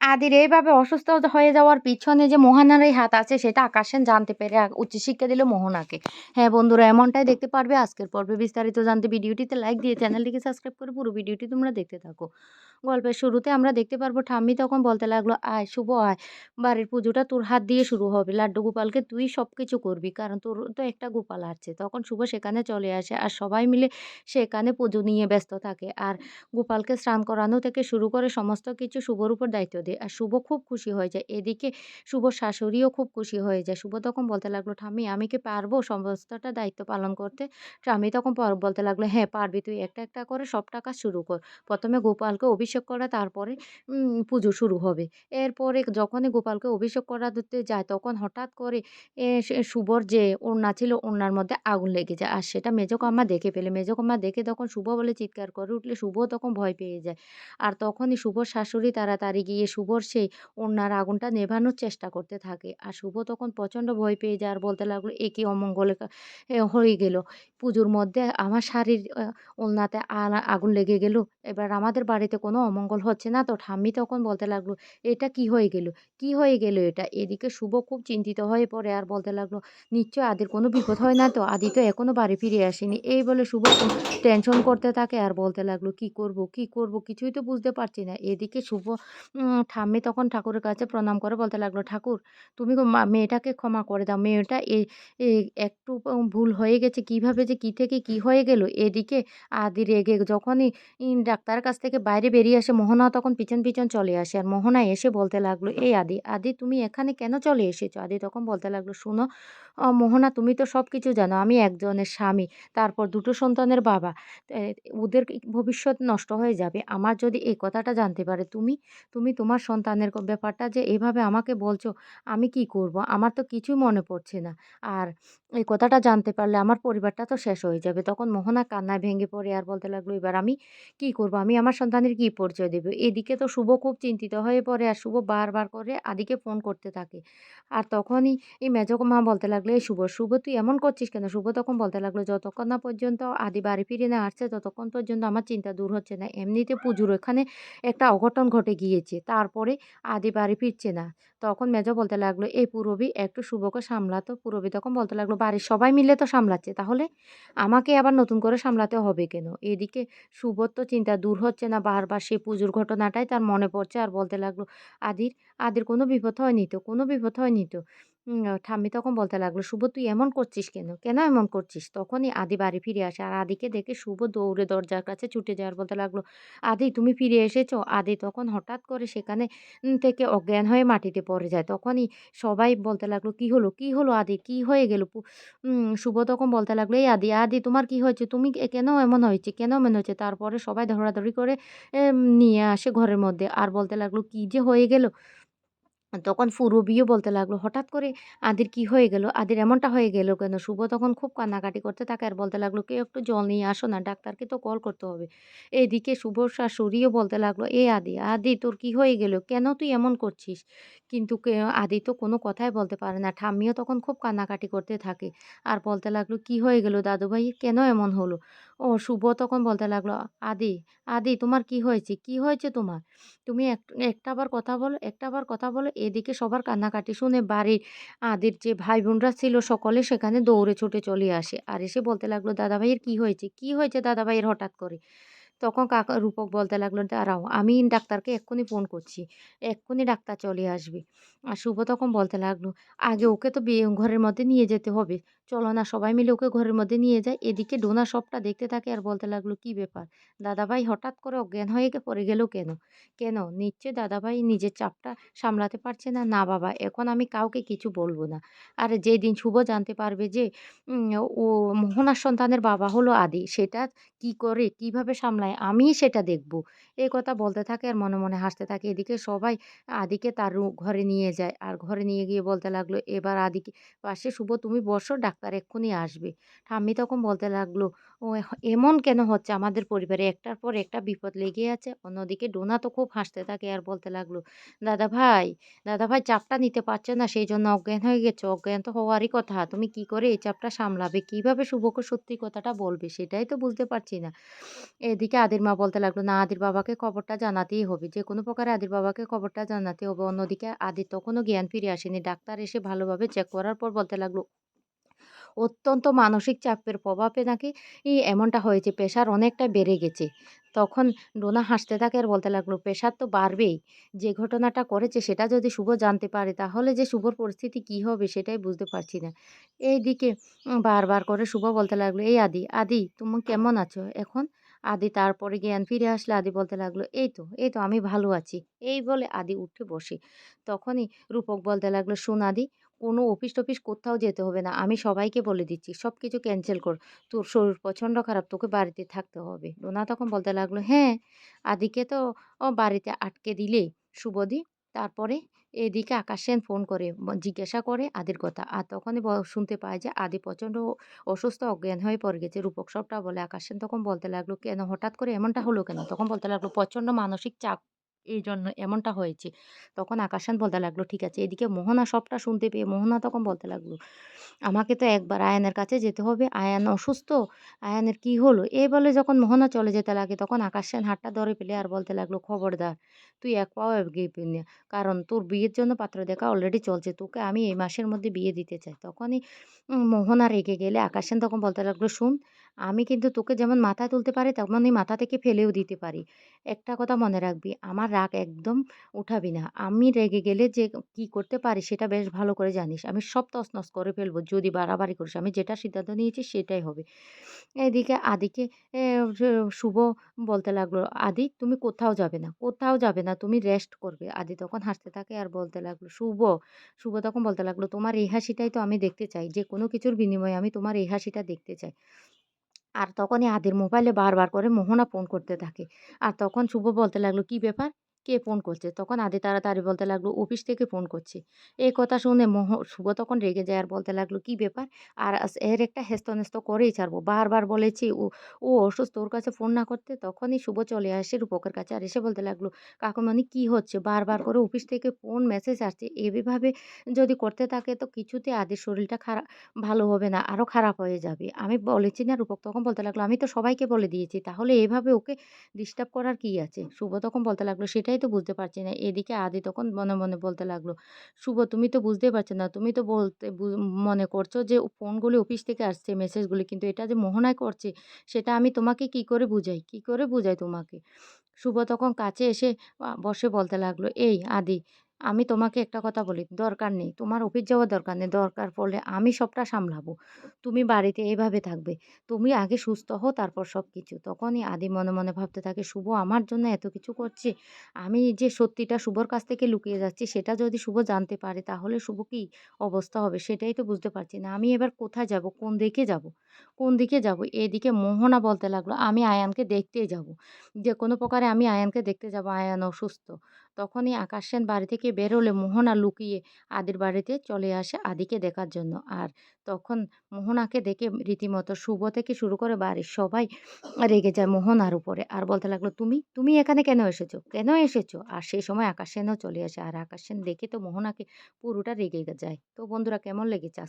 আদির এইভাবে অসুস্থ হয়ে যাওয়ার পিছনে যে মোহনারই হাত আছে, সেটা আকাশেন জানতে পেরে উচ্চশিক্ষা দিল মোহনাকে। হ্যাঁ বন্ধুরা, এমনটাই দেখতে পারবে আজকের পর্বে বিস্তারিত জানতে ভিডিওটিতে লাইক দিয়ে চ্যানেলটিকে সাবস্ক্রাইব করে পুরো ভিডিওটি তোমরা দেখতে থাকো। গল্পের শুরুতে আমরা দেখতে পারব, ঠাম্মি তখন বলতে লাগল, আয়, শুভ আয়। বাড়ির পুজোটা তোর হাত দিয়ে শুরু হবে। লাড্ডু গোপালকে তুই সব কিছু করবি, কারণ তোর তো একটা গোপাল আছে। তখন শুভ সেখানে চলে আসে আর সবাই মিলে সেখানে পুজো নিয়ে ব্যস্ত থাকে আর গোপালকে স্নান করানো থেকে শুরু করে সমস্ত কিছু শুভর উপর দায়িত্ব দেয়। আর শুভ খুব খুশি হয়ে যায়। এদিকে শুভ শাশুড়িও খুব খুশি হয়ে যায়। শুভ তখন বলতে লাগল, ঠাম্মি, আমি কি পারব সমস্তটা দায়িত্ব পালন করতে? স্বামী তখন বলতে লাগল হ্যাঁ পারবি। তুই একটা একটা করে সব টাকা শুরু কর। প্রথমে গোপালকে অভিষেক করা, তারপরে পুজো শুরু হবে। এরপরে যখনই গোপালকে অভিষেক করা করাতে যায়, তখন হঠাৎ করে শুভর যে ওড়না ছিল, ওড়নার মধ্যে আগুন লেগে যায়। আর সেটা মেজকাম্মা দেখে ফেলে। মেজকাম্মা দেখে তখন শুভ বলে চিৎকার করে উঠলে শুভ তখন ভয় পেয়ে যায়। আর তখনই শুভর শাশুড়ি তাড়াতাড়ি গিয়ে শুভর সেই ওড়নার আগুনটা নেভানোর চেষ্টা করতে থাকে। আর শুভ তখন প্রচণ্ড ভয় পেয়ে যায় আর বলতে লাগল, এ কি অমঙ্গলে হয়ে গেল। পুজোর মধ্যে আমার শাড়ির ওড়নাতে আগুন লেগে গেল। এবার আমাদের বাড়িতে কোনো অমঙ্গল হচ্ছে না। তো ঠাম্মি তখন বলতে লাগল, এটা কি হয়ে গেল? কি হয়ে গেল এটা? এদিকে শুভ খুব চিন্তিত হয়ে পড়ে আর বলতে লাগল নিশ্চয় আদির কোনো বিপদ হয় না তো? আদি তো এখনও বাড়ি ফিরে আসেনি। এই বলে শুভ টেনশন করতে থাকে আর বলতে লাগল, কি করব কি করব? কিছুই তো বুঝতে পারছি না। এদিকে শুভ ঠাম্মি তখন ঠাকুরের কাছে প্রণাম করে বলতে লাগল, ঠাকুর, তুমি মেয়েটাকে ক্ষমা করে দাও। মেয়েটা একটু ভুল হয়ে গেছে। কীভাবে যে কি থেকে কি হয়ে গেল? এদিকে আদি রেগে, যখনই ডাক্তারের কাছ থেকে বাইরে বেরিয়ে আসে মোহনা তখন পিছন পিছন চলে আসে। আর মোহনা এসে বলতে লাগল, এই আদি আদি তুমি এখানে কেন চলে এসেছ? আদি তখন বলতে লাগল, শুনো মোহনা, তুমি তো সব কিছু জানো, আমি একজনের স্বামী, তারপর দুটো সন্তানের বাবা। ওদের ভবিষ্যৎ নষ্ট হয়ে যাবে। আমার যদি এই কথাটা জানতে পারে, তুমি তুমি তোমার সন্তানের ব্যাপারটা যে এভাবে আমাকে বলছো, আমি কি করব? আমার তো কিছুই মনে পড়ছে না। আর এই কথাটা জানতে পারলে আমার পরিবারটা তো শেষ হয়ে যাবে। তখন মোহনা কান্নায় ভেঙে পড়ে আর বলতে লাগল, এবার আমি কি করব? আমি আমার সন্তানের কি পরিচয় দেবো? এদিকে তো শুভ খুব চিন্তিত হয়ে পড়ে আর শুভ বারবার করে আদিকে ফোন করতে থাকে। আর তখনই এই মেজো মা বলতে লাগল এই শুভ শুভ তুই এমন করছিস কেন? শুভ তখন বলতে লাগল, যতক্ষণ না পর্যন্ত আদি বাড়ি ফিরে না আসছে, ততক্ষণ পর্যন্ত আমার চিন্তা দূর হচ্ছে না। এমনিতে পুজোর ওখানে একটা অঘটন ঘটে গিয়েছে, তারপরে আদি বাড়ি ফিরছে না। তখন মেজো বলতে লাগল, এই পুরবি, একটু শুভকে সামলাতো পুরবি তখন বলতে লাগল, বাড়ির সবাই মিলে তো সামলাচ্ছে, তাহলে আমাকে আবার নতুন করে সামলাতে হবে কেন? এদিকে শুভর তো চিন্তা দূর হচ্ছে না, বারবার সেই পুজোর ঘটনাটাই তার মনে পড়ছে। আর বলতে লাগল, আদির আদির কোনো বিপদ হয়নি তো? কোনো বিপদ হয়নি তো? ঠাম্মি তখন বলতে লাগল, শুভ, তুই এমন করছিস কেন? কেন এমন করছিস? তখনই আদি বাড়ি ফিরে আসে। আর আদিকে দেখে শুভ দৌড়ে দরজার কাছে ছুটে যাওয়ার বলতে লাগল, আদি, তুমি ফিরে এসেছ? আদি তখন হঠাৎ করে সেখানে থেকে অজ্ঞান হয়ে মাটিতে পড়ে যায়। তখনই সবাই বলতে লাগল, কি হলো? কি হলো আদি? কি হয়ে গেল? শুভ তখন বলতে লাগল, এই আদি আদি, তোমার কি হয়েছে? তুমি কেন এমন হয়েছে? কেন এমন হয়েছে? তারপরে সবাই ধরাধরি করে নিয়ে আসে ঘরের মধ্যে। আর বলতে লাগল, কি যে হয়ে গেল? তখন ফুরবিও বলতে লাগল, হঠাৎ করে আদির কি হয়ে গেল? আদির এমনটা হয়ে গেল কেন? শুভ তখন খুব কান্নাকাটি করতে থাকে আর বলতে লাগল, কেউ একটু জল নিয়ে আসো না, ডাক্তারকে তো কল করতে হবে। এদিকে শুভ শাশুড়িও বলতে লাগল, এ আদি আদি তোর কি হয়ে গেল? কেন তুই এমন করছিস? কিন্তু আদি তো কোনো কথাই বলতে পারে না। ঠাম্মিও তখন খুব কান্নাকাটি করতে থাকে। আর বলতে লাগল, কি হয়ে গেল দাদুভাই? কেন এমন হলো? ও শুভ তখন বলতে লাগল, আদি আদি, তোমার কি হয়েছে? কি হয়েছে তোমার? তুমি এক, একটাবার কথা বলো, একটাবার কথা বলো, এদিকে সবার কান্নাকাটি শুনে বাড়ির আদির যে ভাই বোনরা ছিল সকলে সেখানে দৌড়ে ছুটে চলে আসে। আর এসে বলতে লাগল, দাদাভাইয়ের কি হয়েছে? কি হয়েছে দাদাভাইয়ের হঠাৎ করে? তখন কাকা রূপক বলতে লাগল, দাঁড়াও, আমি ডাক্তারকে এক্ষুনি ফোন করছি। এক্ষুনি ডাক্তার চলে আসবে। আর শুভ তখন বলতে লাগল, আগে ওকে তো বিয়ে ঘরের মধ্যে নিয়ে যেতে হবে। চলো না, সবাই মিলে ওকে ঘরের মধ্যে নিয়ে যায় এদিকে ডোনা সবটা দেখতে থাকে আর বলতে লাগল, কি ব্যাপার? দাদাভাই হঠাৎ করে অজ্ঞান হয়ে পড়ে গেল কেন? কেন? নিশ্চয় দাদাভাই নিজের চাপটা সামলাতে পারছে না? না বাবা, এখন আমি কাউকে কিছু বলব না। আর যেদিন শুভ জানতে পারবে যে ও মোহনার সন্তানের বাবা হলো আদি, সেটা কি করে, কীভাবে সামলায় আমিই সেটা দেখব। এই কথা বলতে থাকে আর মনে মনে হাসতে থাকে। এদিকে সবাই আদিকে তার ঘরে নিয়ে যায়। আর ঘরে নিয়ে গিয়ে বলতে লাগল, এবার আদিকে পাশে শুভ তুমি বসো, ডাক্তার এক্ষুনি আসবে। ঠাম্মি তখন বলতে লাগল ও এমন কেন হচ্ছে আমাদের পরিবারে? একটার পর একটা বিপদ লেগে আছে। অন্যদিকে ডোনা তো খুব হাসতে থাকে আর বলতে লাগল, দাদা ভাই দাদা ভাই চাপটা নিতে পারছে না সেই জন্য অজ্ঞান হয়ে গেছো। অজ্ঞান তো হওয়ারই কথা। তুমি কি করে এই চাপটা সামলাবে? কীভাবে শুভকে সত্যি কথাটা বলবে? সেটাই তো বুঝতে পারছি না।" এদিকে আদির মা বলতে লাগল, "না আদির বাবাকে খবরটা জানাতেই হবে। যে কোনো প্রকারে আদির বাবাকে খবরটা জানাতে হবে।" অন্যদিকে আদির তখনও জ্ঞান ফিরে আসেনি। ডাক্তার এসে ভালোভাবে চেক করার পর বলতে লাগল অত্যন্ত মানসিক চাপের প্রভাবে নাকি এমনটা হয়েছে। প্রেশার অনেকটা বেড়ে গেছে। তখন ডোনা হাসতে থাকে আর বলতে লাগল, "প্রেশার তো বাড়বেই। যে ঘটনাটা করেছে সেটা যদি শুভ জানতে পারে তাহলে যে শুভর পরিস্থিতি কী হবে সেটাই বুঝতে পারছি না।" এই দিকে বারবার করে শুভ বলতে লাগল, "এই আদি, আদি তুমি কেমন আছো এখন?" আদি তারপরে জ্ঞান ফিরে আসলে আদি বলতে লাগল, "এই তো, এই তো আমি ভালো আছি।" এই বলে আদি উঠে বসে। তখনই রূপক বলতে লাগল, "শোন আদি কোনো অফিস-টফিস কোথাও যেতে হবে না। আমি সবাইকে বলে দিচ্ছি। সব কিছু ক্যান্সেল কর। তোর শরীর প্রচণ্ড খারাপ। তোকে বাড়িতে থাকতে হবে।" ডোনা তখন বলতে লাগল, "হ্যাঁ, আদিকে তো ও বাড়িতে আটকে দিলে শুভদি।" তারপরে এদিকে আকাশ সেন ফোন করে জিজ্ঞাসা করে আদির কথা। আর তখনই শুনতে পায় যে আদি প্রচণ্ড অসুস্থ অজ্ঞান হয়ে পড়ে গেছে। রূপক সবটা বলে। আকাশ সেন তখন বলতে লাগল, "কেন হঠাৎ করে এমনটা হলো কেন?" তখন বলতে লাগল, "প্রচণ্ড মানসিক চাপ এইজন্য এমনটা হয়েছে।" তখন আকাশান বলতে লাগল, "ঠিক আছে।" এদিকে মোহনা সবটা শুনতে পেয়ে মোহনা তখন বলতে লাগল, "আমাকে তো একবার আয়ানের কাছে যেতে হবে। আয়ান অসুস্থ। আয়ানের কী হলো?" এই বলে যখন মোহনা চলে যেতে লাগে তখন আকাশ সেন হাতটা ধরে পেলে আর বলতে লাগল, "খবরদার! তুই এক পাও এগিয়ে না। কারণ তোর বিয়ের জন্য পাত্র দেখা অলরেডি চলছে। তোকে আমি এই মাসের মধ্যে বিয়ে দিতে চাই।" তখনই মোহনা রেগে গেলে আকাশান তখন বলতে লাগল, "শোন, আমি কিন্তু তোকে যেমন মাথায় তুলতে পারি তেমনই মাথা থেকে ফেলেও দিতে পারি। একটা কথা মনে রাখবি, আমার রাগ একদম উঠাবি না। আমি রেগে গেলে যে কী করতে পারি সেটা বেশ ভালো করে জানিস। আমি সব তছনছ করে ফেলব যদি বাড়াবাড়ি করিস। আমি যেটা সিদ্ধান্ত নিয়েছি সেটাই হবে।" এদিকে আদিকে শুভ বলতে লাগল, "আদি তুমি কোথাও যাবে না, কোথাও যাবে না। তুমি রেস্ট করবে।" আদি তখন হাসতে থাকে আর বলতে লাগল, "শুভ" শুভ তখন বলতে লাগল, "তোমার এই হাসিটাই তো আমি দেখতে চাই। যে কোনো কিছুর বিনিময়ে আমি তোমার এই হাসিটা দেখতে চাই।" আর তখনই আদির মোবাইলে বারবার করে মোহনা ফোন করতে থাকে। আর তখন শুভ বলতে লাগল, কি ব্যাপার? কে ফোন করছে?" তখন আদি তাড়াতাড়ি বলতে লাগল, "অফিস থেকে ফোন করছে।" এই কথা শুনে মোহ শুভ তখন রেগে যায় আর বলতে লাগল, "কী ব্যাপার? আর এর একটা হেস্তনেস্ত করেই ছাড়বো। বারবার বলেছি ও ও অসুস্থ ওর কাছে ফোন না করতে।" তখনই শুভ চলে আসে রূপকের কাছে আর এসে বলতে লাগল, "কাকুমণি কী হচ্ছে? বারবার করে অফিস থেকে ফোন মেসেজ আসছে। এভাবে যদি করতে থাকে তো কিছুতে আদির শরীরটা খারাপ ভালো হবে না, আরও খারাপ হয়ে যাবে। আমি বলেছি না?" রূপক তখন বলতে লাগল, "আমি তো সবাইকে বলে দিয়েছি। তাহলে এভাবে ওকে ডিস্টার্ব করার কী আছে?" শুভ তখন বলতে লাগল, "সেটাই তো বুঝতে পারছি না।" এদিকে আদি তখন মনে, মনে বলতে লাগল, "শুভ তুমি তো বুঝতে পারছ না। তুমি তো বলতে মনে করছ যে ফোনগুলি অফিস থেকে আসছে মেসেজগুলি। কিন্তু এটা যে মোহনায় করছে সেটা আমি তোমাকে কি করে বুঝাই? কি করে বুঝাই তোমাকে?" শুভ তখন কাছে এসে বসে বলতে লাগল, "এই আদি আমি তোমাকে একটা কথা বলি, দরকার নেই। তোমার অফিস যাওয়ার দরকার নেই। দরকার পড়লে আমি সবটা সামলাবো। তুমি বাড়িতে এভাবে থাকবে। তুমি আগে সুস্থ হও তারপর সব কিছু তখনই আদি মনে, মনে ভাবতে থাকে, "শুভ আমার জন্য এত কিছু করছে। আমি যে সত্যিটা শুভর কাছ থেকে লুকিয়ে যাচ্ছি সেটা যদি শুভ জানতে পারে তাহলে শুভ কী অবস্থা হবে সেটাই তো বুঝতে পারছি না। আমি এবার কোথায় যাব? কোন দিকে যাব? কোন দিকে যাব?" এদিকে মোহনা বলতে লাগল, "আমি আয়ানকে দেখতেই যাব। যে কোনো প্রকারে আমি আয়ানকে দেখতে যাব। আয়ান অসুস্থ।" তখনই আকাশ সেন বাড়ি থেকে বেরোলে মোহনা লুকিয়ে আদির বাড়িতে চলে আসে আদিকে দেখার জন্য। আর তখন মোহনাকে দেখে রীতিমতো শুভ থেকে শুরু করে বাড়ির সবাই রেগে যায় মোহনার উপরে। আর বলতে লাগল, "তুমি? তুমি এখানে কেন এসেছ? কেন এসেছ?" আর সেই সময় আকাশ সেনও চলে আসে। আর আকাশ সেন দেখে তো মোহনাকে পুরোটা রেগে যায়। তো বন্ধুরা কেমন লেগেছে